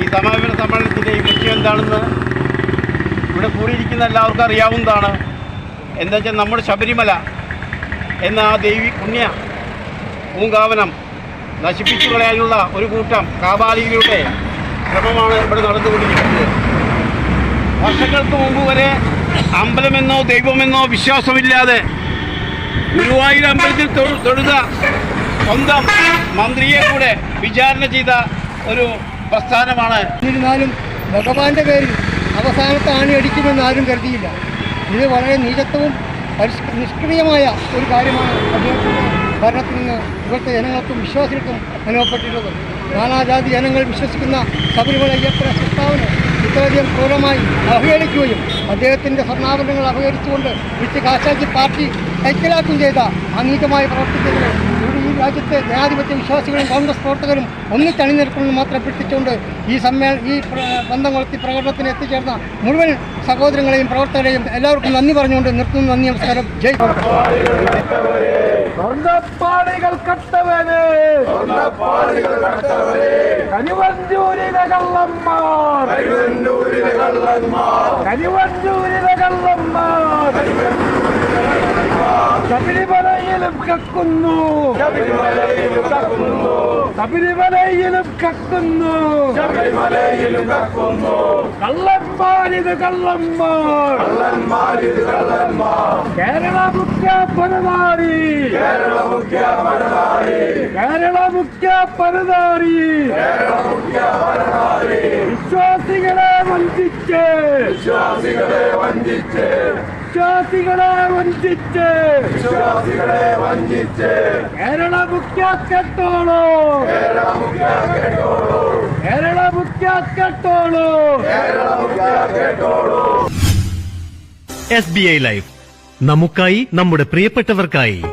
ഈ സമാപന സമ്മേളനത്തിന്റെ ലക്ഷ്യം എന്താണെന്ന് ഇവിടെ കൂടിയിരിക്കുന്ന എല്ലാവർക്കും അറിയാവുന്നതാണ്. എന്താ വെച്ചാൽ നമ്മുടെ ശബരിമല എന്ന ആ ദേവി പുണ്യ പൂങ്കാവനം നശിപ്പിച്ചു കളയാനുള്ള ഒരു കൂട്ടം കാബാലികളുടെ ശ്രമമാണ് ഇവിടെ നടന്നുകൊണ്ടിരിക്കുന്നത്. വർഷങ്ങൾക്ക് മുമ്പ് വരെ അമ്പലമെന്നോ ദൈവമെന്നോ വിശ്വാസമില്ലാതെ ഗുരുവായൂർ അമ്പലത്തിൽ തൊഴു- തൊഴുത സ്വന്തം മന്ത്രിയെ കൂടെ വിചാരണ ചെയ്ത ഒരു പ്രസ്ഥാനമാണ്. എന്നിരുന്നാലും ഭഗവാന്റെ പേരിൽ അവസാനത്തെ ആണി അടിക്കുമെന്ന് ആരും കരുതിയില്ല. ഇത് വളരെ നീചത്വവും നിഷ്ക്രിയമായ ഒരു കാര്യമാണ് അദ്ദേഹത്തിന്റെ ഭരണത്തിൽ നിന്ന് ഇവിടുത്തെ ജനങ്ങൾക്കും വിശ്വാസികൾക്കും അനുഭവപ്പെട്ടിട്ടുള്ളത്. നാനാജാതി ജനങ്ങൾ വിശ്വസിക്കുന്ന ശബരിമല അയ്യപ്പന പ്രസ്താവന ഇത്രയധികം ക്രൂരമായി അവഹേളിക്കുകയും അദ്ദേഹത്തിന്റെ സ്വർണാഭരണങ്ങൾ അപഹരിച്ചുകൊണ്ട് വിറ്റ് കാശാക്കി പാർട്ടി കൈക്കലാക്കുകയും ചെയ്ത അനീതമായ ഈ രാജ്യത്തെ ജനാധിപത്യ വിശ്വാസികളും കോൺഗ്രസ് പ്രവർത്തകരും ഒന്നിച്ചണിനിരക്കണമെന്ന് മാത്രം അഭ്യർത്ഥിച്ചുകൊണ്ട് ഈ സമ്മേളനം ഈ ബന്ധം കൊളുത്തി പ്രകടനത്തിന് എത്തിച്ചേർന്ന മുഴുവൻ സഹോദരങ്ങളെയും പ്രവർത്തകരെയും എല്ലാവർക്കും നന്ദി പറഞ്ഞുകൊണ്ട് നിർത്തുന്നു. നന്ദി നമസ്കാരം. ജയ് സ്വർണപ്പാളികൾ കട്ടവന് കള്ളന്മാർ ശബരിമലയിലും കക്കുന്നു. ശബരിമലയിലും കക്കുന്നു. കള്ളന്മാരിത് കള്ളന്മാർ. കേരള മുഖ്യ പരതാരി കേരള മുഖ്യ പരതാരി വിശ്വാസികളെ വഞ്ചിച്ച്. വിശ്വാസികളെ വഞ്ചിച്ച്. കേരള മുഖ്യാക്കട്ടോളൂ കേരള മുഖ്യാക്കട്ടോളൂ കേരള മുഖ്യാക്കട്ടോളൂ കേരള മുഖ്യാക്കട്ടോളൂ എസ് ബി ഐ ലൈഫ്. നമുക്കായി നമ്മുടെ പ്രിയപ്പെട്ടവർക്കായി.